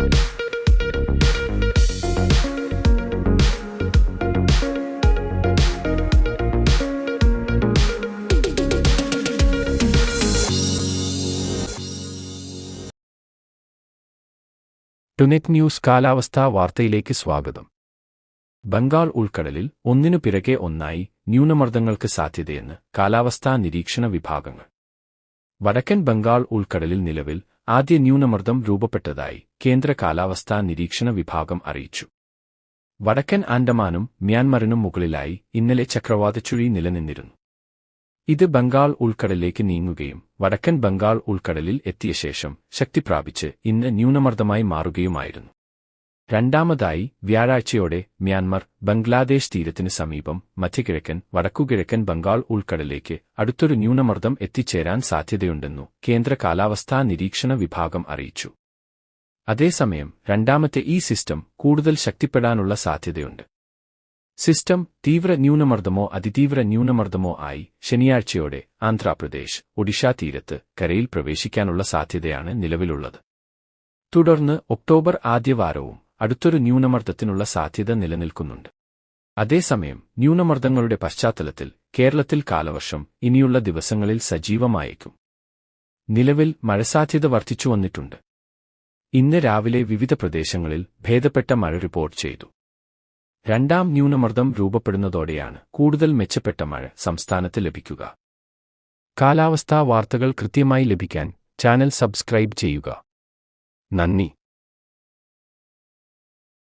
ടുനെറ്റ് news കാലാവസ്ഥാ വാർത്തയിലേക്ക് സ്വാഗതം. ബംഗാൾ ഉൾക്കടലിൽ ഒന്നിനു പിറകെ ഒന്നായി ന്യൂനമർദ്ദങ്ങൾക്ക് സാധ്യതയെന്ന് കാലാവസ്ഥാ നിരീക്ഷണ വിഭാഗങ്ങൾ. വടക്കൻ ബംഗാൾ ഉൾക്കടലിൽ നിലവിൽ ആദ്യ ന്യൂനമർദ്ദം രൂപപ്പെട്ടതായി കേന്ദ്ര കാലാവസ്ഥാ നിരീക്ഷണ വിഭാഗം അറിയിച്ചു. വടക്കൻ ആൻഡമാനും മ്യാൻമറിനും മുകളിലായി ഇന്നലെ ചക്രവാതച്ചുഴി നിലനിന്നിരുന്നു. ഇത് ബംഗാൾ ഉൾക്കടലിലേക്ക് നീങ്ങുകയും വടക്കൻ ബംഗാൾ ഉൾക്കടലിൽ എത്തിയ ശേഷം ശക്തിപ്രാപിച്ച് ഇന്ന് ന്യൂനമർദ്ദമായി മാറുകയുമായിരുന്നു. രണ്ടാമതായി വ്യാഴാഴ്ചയോടെ മ്യാൻമർ ബംഗ്ലാദേശ് തീരത്തിന് സമീപം മധ്യകിഴക്കൻ വടക്കുകിഴക്കൻ ബംഗാൾ ഉൾക്കടലിലേക്ക് അടുത്തൊരു ന്യൂനമർദ്ദം എത്തിച്ചേരാൻ സാധ്യതയുണ്ടെന്നു കേന്ദ്ര കാലാവസ്ഥാ നിരീക്ഷണ വിഭാഗം അറിയിച്ചു. അതേസമയം രണ്ടാമത്തെ ഈ സിസ്റ്റം കൂടുതൽ ശക്തിപ്പെടാനുള്ള സാധ്യതയുണ്ട്. സിസ്റ്റം തീവ്ര ന്യൂനമർദ്ദമോ അതിതീവ്ര ന്യൂനമർദ്ദമോ ആയി ശനിയാഴ്ചയോടെ ആന്ധ്രാപ്രദേശ് ഒഡീഷ തീരത്ത് കരയിൽ പ്രവേശിക്കാനുള്ള സാധ്യതയാണ് നിലവിലുള്ളത്. തുടർന്ന് ഒക്ടോബർ ആദ്യവാരവും അടുത്തൊരു ന്യൂനമർദ്ദത്തിനുള്ള സാധ്യത നിലനിൽക്കുന്നുണ്ട്. അതേസമയം ന്യൂനമർദ്ദങ്ങളുടെ പശ്ചാത്തലത്തിൽ കേരളത്തിൽ കാലവർഷം ഇനിയുള്ള ദിവസങ്ങളിൽ സജീവമായേക്കും. നിലവിൽ മഴസാധ്യത വർദ്ധിച്ചു വന്നിട്ടുണ്ട്. ഇന്ന് രാവിലെ വിവിധ പ്രദേശങ്ങളിൽ ഭേദപ്പെട്ട മഴ റിപ്പോർട്ട് ചെയ്തു. രണ്ടാം ന്യൂനമർദ്ദം രൂപപ്പെടുന്നതോടെയാണ് കൂടുതൽ മെച്ചപ്പെട്ട മഴ സംസ്ഥാനത്ത് ലഭിക്കുക. കാലാവസ്ഥാ വാർത്തകൾ കൃത്യമായി ലഭിക്കാൻ ചാനൽ സബ്സ്ക്രൈബ് ചെയ്യുക. നന്ദി.